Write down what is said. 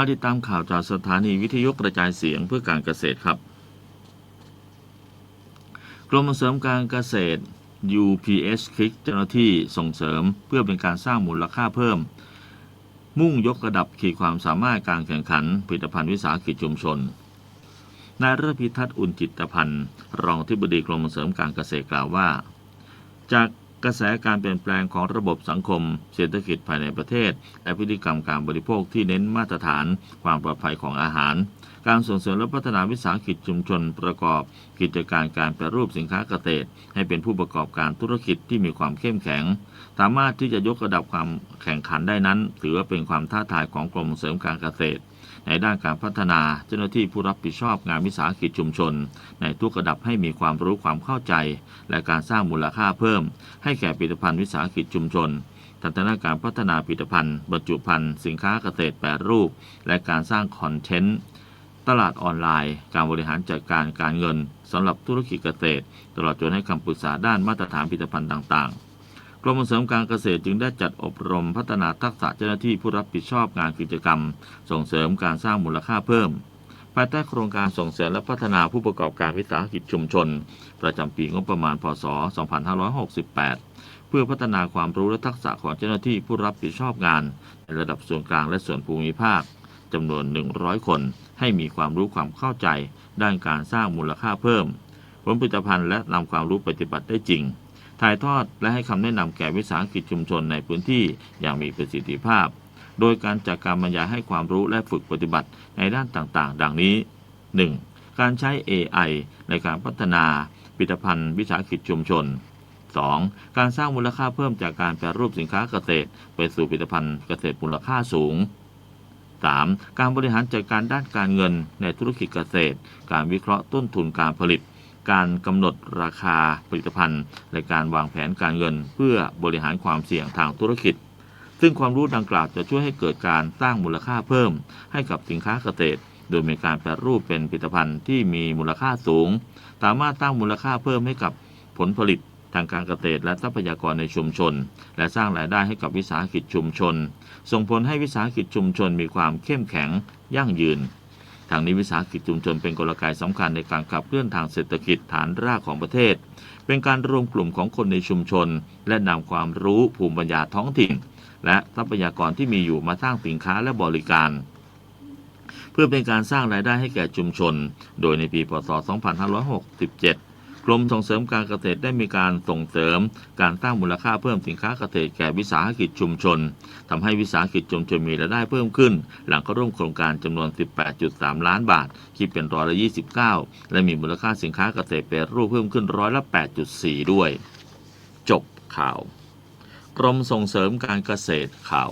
มาติดตามข่าวจากสถานีวิทยุกระจายเสียงเพื่อการเกษตรครับ กรมส่งเสริมการเกษตร UPS คลิกเจ้าหน้าที่ส่งเสริมเพื่อเป็นการสร้างมูลค่าเพิ่ม มุ่งยกระดับขีดความสามารถการแข่งขันผลิตภัณฑ์วิสาหกิจชุมชนนายรัพิทักษ์อุ่นจิตพันธ์รองที่บดีกรมส่งเสริมการเกษตรกล่าวว่า จาก กระแสการเปลี่ยนแปลงของระบบสังคม เศรษฐกิจภายในประเทศ และพฤติกรรมการบริโภคที่เน้นมาตรฐาน ความปลอดภัยของอาหาร การส่งเสริมและพัฒนาวิสาหกิจชุมชนประกอบ กิจการการแปรรูปสินค้าเกษตร ให้เป็นผู้ประกอบการธุรกิจที่มีความเข้มแข็ง สามารถที่จะยกระดับความแข่งขันได้นั้น ถือว่าเป็นความท้าทายของกรมส่งเสริมการเกษตร ในด้านการพัฒนาเจ้าหน้าที่ผู้รับผิดชอบงานวิสาหกิจชุมชน ในทุกระดับให้มีความรู้ความเข้าใจ และการสร้างมูลค่าเพิ่ม ให้แก่ผลิตภัณฑ์วิสาหกิจชุมชนทันตนาการพัฒนาผลิตภัณฑ์บรรจุภัณฑ์สินค้าเกษตรแปรรูป และการสร้างคอนเทนต์ตลาดออนไลน์ การบริหารจัดการการเงินสำหรับธุรกิจเกษตร ตลอดจนให้คำปรึกษาด้านมาตรฐานผลิตภัณฑ์ต่างๆ กรมส่งเสริมการเกษตรจึงได้จัดอบรมพัฒนาทักษะเจ้าหน้าที่ผู้รับผิดชอบงานกิจกรรม ส่งเสริมการสร้างมูลค่าเพิ่ม ภายใต้โครงการส่งเสริมและพัฒนาผู้ประกอบการวิสาหกิจชุมชน ประจำปีงบประมาณพศ 2568 เพื่อพัฒนาความรู้และทักษะของเจ้าหน้าที่ผู้รับผิดชอบงาน ในระดับส่วนกลางและส่วนภูมิภาคจำนวน 100 คน ให้มีความรู้ความเข้าใจ ด้านการสร้างมูลค่าเพิ่มผลผลิตภัณฑ์และนำความรู้ปฏิบัติได้จริง ถ่ายทอดและให้คำแนะนำแก่วิสาหกิจชุมชนในพื้นที่อย่างมีประสิทธิภาพ โดยการจัดการบรรยายให้ความรู้และฝึกปฏิบัติในด้านต่างๆ ดังนี้ 1. การใช้ AI ในการพัฒนาผลิตภัณฑ์วิสาหกิจชุมชน 2. การสร้างมูลค่าเพิ่มจากการแปรรูปสินค้าเกษตร ไปสู่ผลิตภัณฑ์เกษตรมูลค่าสูง 3. การบริหารจัดการด้านการเงินในธุรกิจเกษตร การวิเคราะห์ต้นทุนการผลิต การกำหนดราคาผลิตภัณฑ์ และการวางแผนการเงิน เพื่อบริหารความเสี่ยงทางธุรกิจ ซึ่งความรู้ดังกล่าวจะช่วยให้เกิดการสร้างมูลค่าเพิ่ม ให้กับสินค้าเกษตร โดยมีการแปรรูปเป็นผลิตภัณฑ์ที่มีมูลค่าสูง สามารถสร้างมูลค่าเพิ่มให้กับผลผลิตทางการเกษตรและทรัพยากรในชุมชน และสร้างรายได้ให้กับวิสาหกิจชุมชน ส่งผลให้วิสาหกิจชุมชนมีความเข้มแข็งยั่งยืน ทางนี้วิสาหกิจชุมชนเป็นกลไกสำคัญในการขับเคลื่อนทางเศรษฐกิจฐานรากของประเทศ เป็นการรวมกลุ่มของคนในชุมชน และนำความรู้ภูมิปัญญาท้องถิ่น และทรัพยากรที่มีอยู่มาสร้างสินค้าและบริการ เพื่อเป็นการสร้างรายได้ให้แก่ชุมชน โดยในปีพศ 2567 รมส่งเสริมการเกษตรได้มีการส่งเสริม การสร้างมูลค่าเพิ่มสินค้าเกษตรแก่วิสาหกิจชุมชนทำให้วิสาหกิจชุมชนมีรายได้เพิ่มขึ้น หลังเข้าร่วมโครงการจำนวน 18.3 ล้านบาท คิดเป็นร้อยละ 29 และมีมูลค่าสินค้าเกษตรแปรรูปเพิ่มขึ้นร้อยละ 8.4 ด้วย จบข่าว กรมส่งเสริมการเกษตรข่าว